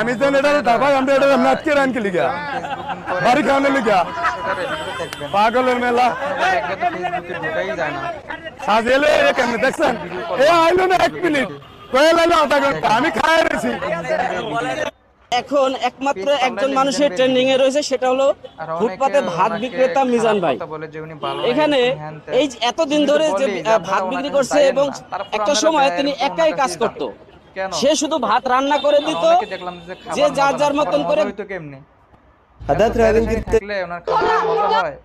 আমি তো এটা দাবাই আমরা এটা নাটকে রানকে লিগা। বাড়ি খাওয়ানো লিগা। পাগলের মেলা। সাজেলে কেমনে? দেখছেন? এ আইলো না এক মিনিট। কয়ে লাইলো আধা ঘণ্টা। আমি খাই রয়েছি। এখন একমাত্র একজন মানুষের ট্রেন্ডিং এ রয়েছে, সেটা হলো ফুটপাতে ভাত বিক্রেতা মিজান ভাই। এখানে এই এতদিন ধরে যে ভাত বিক্রি করছে এবং একটা সময় তিনি একাই কাজ করত। সে শুধু ভাত রান্না করে দিত যে যার যার মতন করে কেমনি? হাদাত রাদিন কিনতে ওনার খাবার মজা হয়।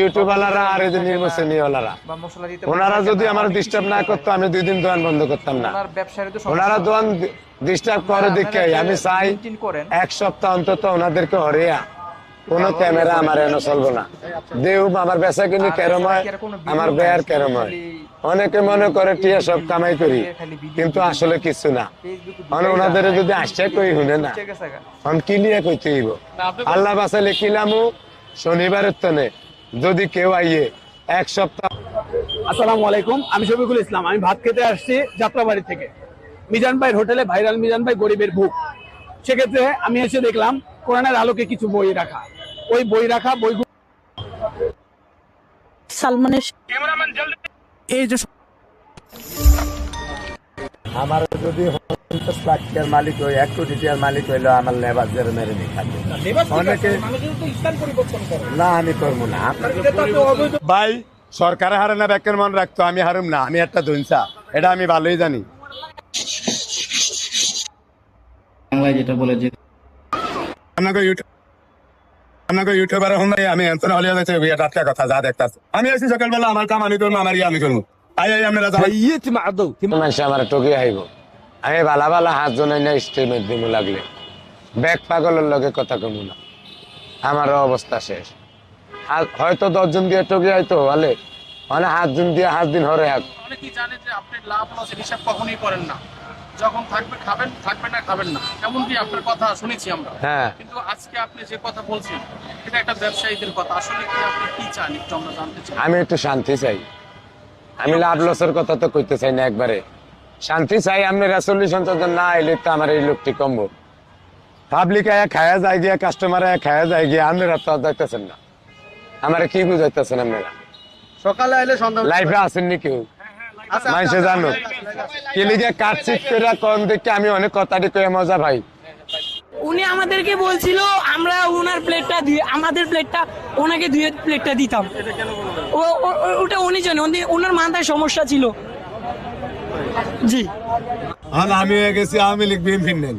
ইউটিউবালারা আর এই ওনারা যদি আমার ডিস্টার্ব না করতো আমি দুই দিন দোকান বন্ধ করতাম না। ওনারা দোকান ডিস্টার্ব করে দেখে আমি চাই এক সপ্তাহ অন্তত ওনাদেরকে হরিয়া। কোনো ক্যামেরা আমার এনে চলবো না। দেউ আমার বেচা কিনি কেরম হয় আমার বেয়ার কেরম হয়। অনেকে মনে করে টিয়া সব কামাই করি কিন্তু আসলে কিছু না। মানে ওনাদের যদি আসছে কই শুনে না। আমি কি নিয়ে কইতে হইব? আল্লাহ বাসালে কিলামু শনিবারের তনে যদি কেউ আইয়ে এক সপ্তাহ আসসালামু আলাইকুম আমি শফিকুল ইসলাম আমি ভাত খেতে আসছি যাত্রাবাড়ি থেকে। মিজান ভাইয়ের হোটেলে ভাইরাল মিজান ভাই গরিবের ভুক সেক্ষেত্রে আমি এসে দেখলাম কোরআনের আলোকে কিছু বই রাখা। ওই বই রাখা বইগুলো সালমানের এই যে আমার যদি পঞ্চাশ লাখ টাকার মালিক হই এক কোটি টাকার মালিক হইল আমার লেবার জেরে মেরে নি অনেকে না আমি করব না। ভাই সরকারে হারে না ব্যাকের মন রাখতো আমি হারুম না আমি একটা ধনসা এটা আমি ভালোই জানি। বাংলায় যেটা বলে যে আপনাকে ইউটিউব আপনাকে ইউটিউবার হন আমি এনতন হলিয়া যাচ্ছে বিয়া টাটকা কথা যা দেখতাছ। আমি আছি সকালবেলা আমার কাম আমি করব আমার ইয়ে আমি করব। আই আই আপনারা মানুষ আমার টকি আইব আমি বালা বালা হাত জনাই না দিমু লাগলে। ব্যাগ পাগলের লগে কথা কমু না। আমারও অবস্থা শেষ। হয়তো দশজন দিয়ে টকি আইতো বলে মানে হাত জন দিয়ে হাত দিন হরে হাত জানে যে আপনি লাভ লসের হিসাব কখনোই করেন না। যখন থাকবে খাবেন থাকবে না খাবেন না। এমনকি আপনার কথা শুনেছি আমরা। হ্যাঁ। কিন্তু আজকে আপনি যে কথা বলছেন এটা একটা ব্যবসায়ীদের কথা। আসলে কি আপনি কি চান? একটু আমরা জানতে চাই। আমি একটু শান্তি চাই। আমি লাভ লসের কথা তো কইতে চাই না একবারে। শান্তি চাই আমি রাসল্লি সঞ্চালন না এলে তো আমার এই লোকটি কমবো পাবলিক আয়া খায়া যায় গিয়া কাস্টমার আয়া খায়া যায় গিয়া আপনারা তো আর যাইতেছেন না। আমার কি বুঝাইতেছেন আপনারা? সকালে আইলে সন্ধ্যা লাইফে আসেননি কেউ? মানুষে জানো কি লিগে কাটছিট করে কম দেখে আমি অনেক কথাটি কয়ে মজা ভাই উনি আমাদেরকে বলছিল আমরা ওনার প্লেটটা দিয়ে আমাদের প্লেটটা ওনাকে ধুয়ে প্লেটটা দিতাম। ও ওটা উনি জানে উনি- ওনার মাথায় সমস্যা ছিল। জি। আমি হয়ে গেছি আওয়ামী লীগ নেই